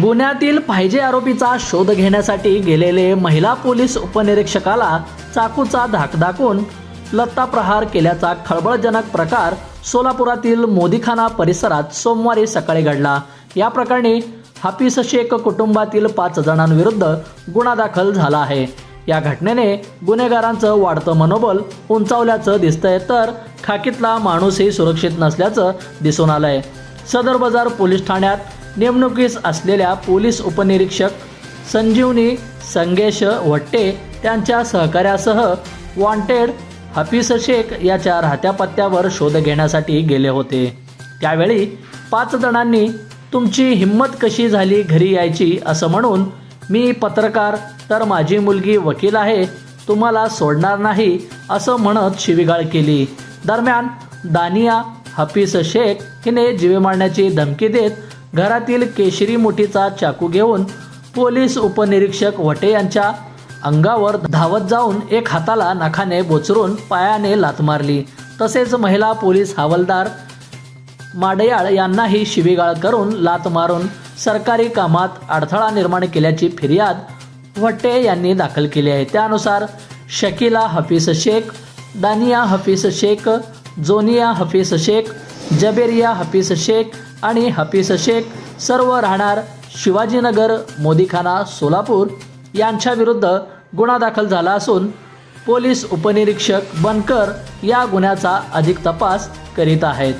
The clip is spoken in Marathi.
गुन्ह्यातील पाहिजे आरोपीचा शोध घेण्यासाठी गेलेले महिला पोलीस उपनिरीक्षकाला चाकूचा धाक दाखवून लत्ता प्रहार केल्याचा खळबळजनक प्रकार सोलापुरातील मोदीखाना परिसरात सोमवारी सकाळी घडला. या प्रकरणी हाफिज शेख कुटुंबातील पाच जणांविरुद्ध गुन्हा दाखल झाला आहे. या घटनेने गुन्हेगारांचं वाढतं मनोबल उंचावल्याचं दिसतंय तर खाकीतला माणूसही सुरक्षित नसल्याचं दिसून आलंय. सदर बाजार पोलीस ठाण्यात नेमणुकीस असलेल्या पोलीस उपनिरीक्षक संजीवनी संगेश वट्टे त्यांच्या सहकार्यासह वॉन्टेड हफीस शेख याच्या राहत्या पत्त्यावर शोध घेण्यासाठी गेले होते. त्यावेळी पाच जणांनी तुमची हिंमत कशी झाली घरी यायची असं म्हणून मी पत्रकार तर माझी मुलगी वकील आहे तुम्हाला सोडणार नाही असं म्हणत शिवीगाळ केली. दरम्यान दानिया हफीस शेख हिने जीवे मारण्याची धमकी देत घरातील केशरी मुठीचा चाकू घेऊन पोलीस उपनिरीक्षक वटे यांच्या अंगावर धावत जाऊन एक हाताला नखाने बोचरून पायाने लात मारली. तसेच महिला पोलीस हवालदार माडयाळ यांनाही शिवीगाळ करून लात मारून सरकारी कामात अडथळा निर्माण केल्याची फिर्याद वट्टे यांनी दाखल केली आहे. त्यानुसार शकीला हफीज शेख दानिया हफीज शेख जोनिया हफीज शेख जबेरिया हफीज शेख आणि हफीज शेख सर्व राहणार शिवाजीनगर मोदीखाना सोलापूर यांच्याविरुद्ध गुन्हा दाखल झाला असून पोलीस उपनिरीक्षक बनकर या गुन्ह्याचा अधिक तपास करीत आहेत.